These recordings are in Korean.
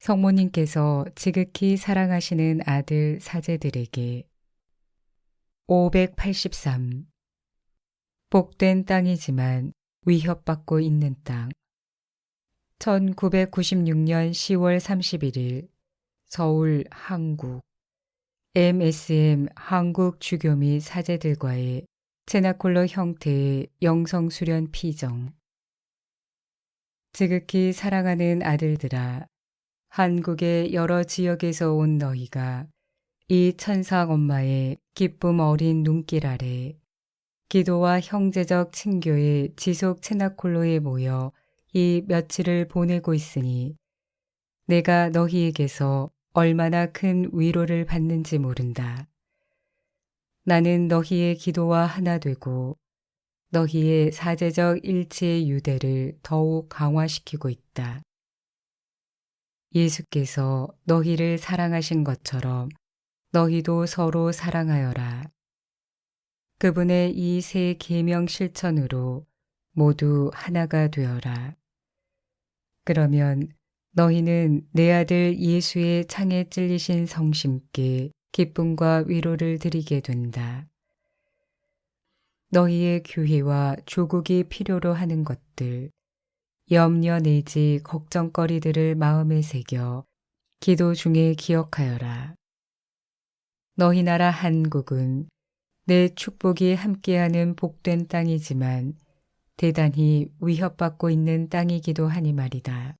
성모님께서 지극히 사랑하시는 아들 사제들에게 583 복된 땅이지만 위협받고 있는 땅. 1996년 10월 31일 서울 한국. MSM 한국 주교 및 사제들과의 체나콜로 형태의 영성 수련 피정. 지극히 사랑하는 아들들아 한국의 여러 지역에서 온 너희가 이 천상 엄마의 기쁨 어린 눈길 아래 기도와 형제적 친교의 지속 체나콜로에 모여 이 며칠을 보내고 있으니 내가 너희에게서 얼마나 큰 위로를 받는지 모른다. 나는 너희의 기도와 하나 되고 너희의 사제적 일치의 유대를 더욱 강화시키고 있다. 예수께서 너희를 사랑하신 것처럼 너희도 서로 사랑하여라. 그분의 이 세 계명 실천으로 모두 하나가 되어라. 그러면 너희는 내 아들 예수의 창에 찔리신 성심께 기쁨과 위로를 드리게 된다. 너희의 교회와 조국이 필요로 하는 것들, 염려 내지 걱정거리들을 마음에 새겨 기도 중에 기억하여라. 너희 나라 한국은 내 축복이 함께하는 복된 땅이지만 대단히 위협받고 있는 땅이기도 하니 말이다.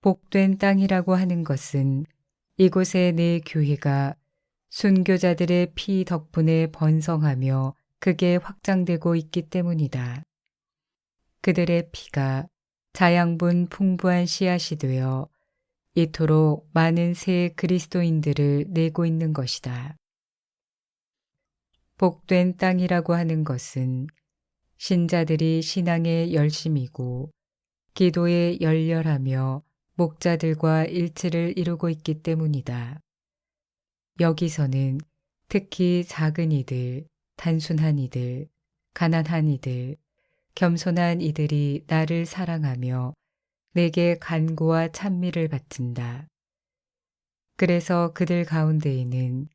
복된 땅이라고 하는 것은 이곳에 내 교회가 순교자들의 피 덕분에 번성하며 그게 확장되고 있기 때문이다. 그들의 피가 자양분 풍부한 씨앗이 되어 이토록 많은 새 그리스도인들을 내고 있는 것이다. 복된 땅이라고 하는 것은 신자들이 신앙에 열심이고 기도에 열렬하며 목자들과 일치를 이루고 있기 때문이다. 여기서는 특히 작은 이들, 단순한 이들, 가난한 이들, 겸손한 이들이 나를 사랑하며 내게 간구와 찬미를 바친다. 그래서 그들 가운데에는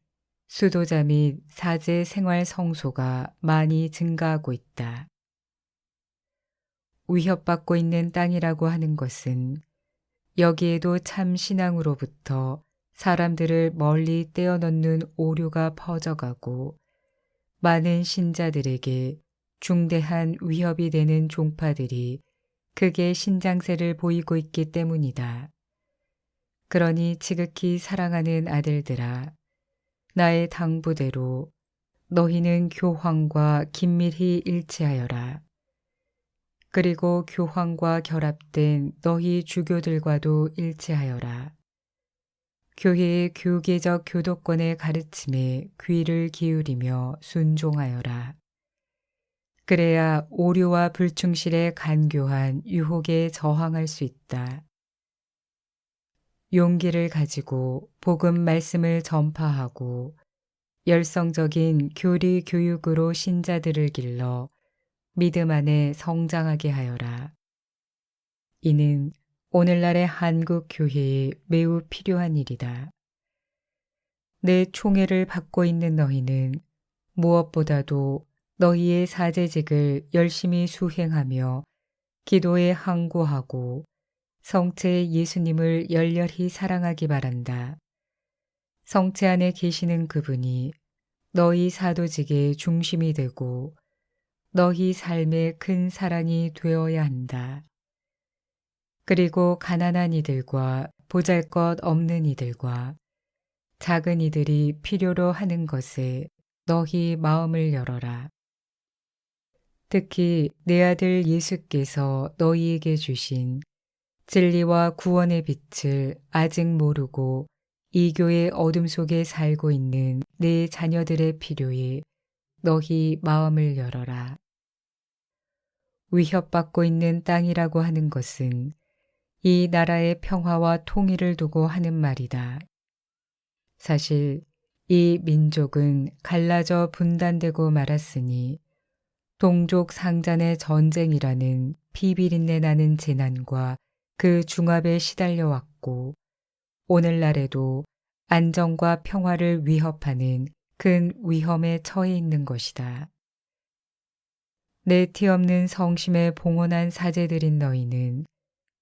수도자 및 사제 생활 성소가 많이 증가하고 있다. 위협받고 있는 땅이라고 하는 것은 여기에도 참 신앙으로부터 사람들을 멀리 떼어넣는 오류가 퍼져가고 많은 신자들에게 중대한 위협이 되는 종파들이 크게 신장세를 보이고 있기 때문이다. 그러니 지극히 사랑하는 아들들아, 나의 당부대로 너희는 교황과 긴밀히 일치하여라. 그리고 교황과 결합된 너희 주교들과도 일치하여라. 교회의 교계적 교도권의 가르침에 귀를 기울이며 순종하여라. 그래야 오류와 불충실에 간교한 유혹에 저항할 수 있다. 용기를 가지고 복음 말씀을 전파하고 열성적인 교리 교육으로 신자들을 길러 믿음 안에 성장하게 하여라. 이는 오늘날의 한국 교회에 매우 필요한 일이다. 내 총애를 받고 있는 너희는 무엇보다도 너희의 사제직을 열심히 수행하며 기도에 항구하고 성체 예수님을 열렬히 사랑하기 바란다. 성체 안에 계시는 그분이 너희 사도직의 중심이 되고 너희 삶의 큰 사랑이 되어야 한다. 그리고 가난한 이들과 보잘 것 없는 이들과 작은 이들이 필요로 하는 것에 너희 마음을 열어라. 특히 내 아들 예수께서 너희에게 주신 진리와 구원의 빛을 아직 모르고 이교의 어둠 속에 살고 있는 내 자녀들의 필요에 너희 마음을 열어라. 위협받고 있는 땅이라고 하는 것은 이 나라의 평화와 통일을 두고 하는 말이다. 사실 이 민족은 갈라져 분단되고 말았으니 동족 상잔의 전쟁이라는 피비린내 나는 재난과 그 중압에 시달려 왔고 오늘날에도 안정과 평화를 위협하는 큰 위험에 처해 있는 것이다. 내 티 없는 성심에 봉헌한 사제들인 너희는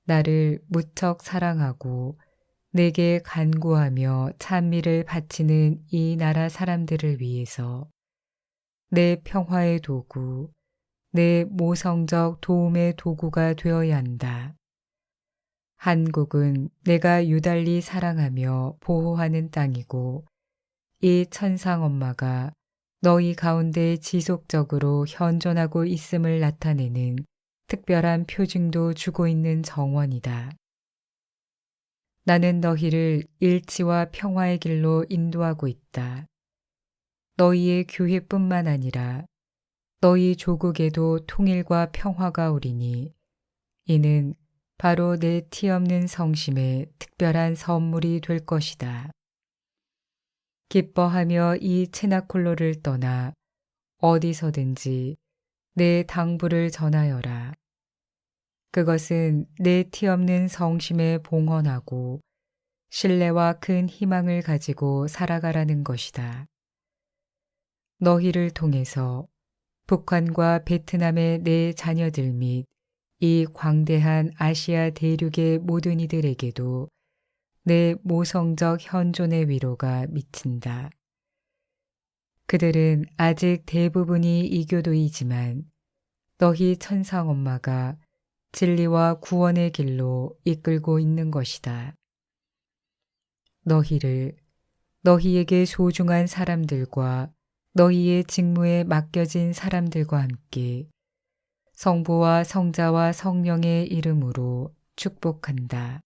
나를 무척 사랑하고 내게 간구하며 찬미를 바치는 이 나라 사람들을 위해서 내 평화의 도구, 내 모성적 도움의 도구가 되어야 한다. 한국은 내가 유달리 사랑하며 보호하는 땅이고 이 천상 엄마가 너희 가운데 지속적으로 현존하고 있음을 나타내는 특별한 표징도 주고 있는 정원이다. 나는 너희를 일치와 평화의 길로 인도하고 있다. 너희의 교회뿐만 아니라 너희 조국에도 통일과 평화가 오리니 이는 바로 내 티 없는 성심의 특별한 선물이 될 것이다. 기뻐하며 이 체나콜로를 떠나 어디서든지 내 당부를 전하여라. 그것은 내 티 없는 성심에 봉헌하고 신뢰와 큰 희망을 가지고 살아가라는 것이다. 너희를 통해서 북한과 베트남의 내 자녀들 및 이 광대한 아시아 대륙의 모든 이들에게도 내 모성적 현존의 위로가 미친다. 그들은 아직 대부분이 이교도이지만 너희 천상 엄마가 진리와 구원의 길로 이끌고 있는 것이다. 너희를 너희에게 소중한 사람들과 너희의 직무에 맡겨진 사람들과 함께 성부와 성자와 성령의 이름으로 축복한다.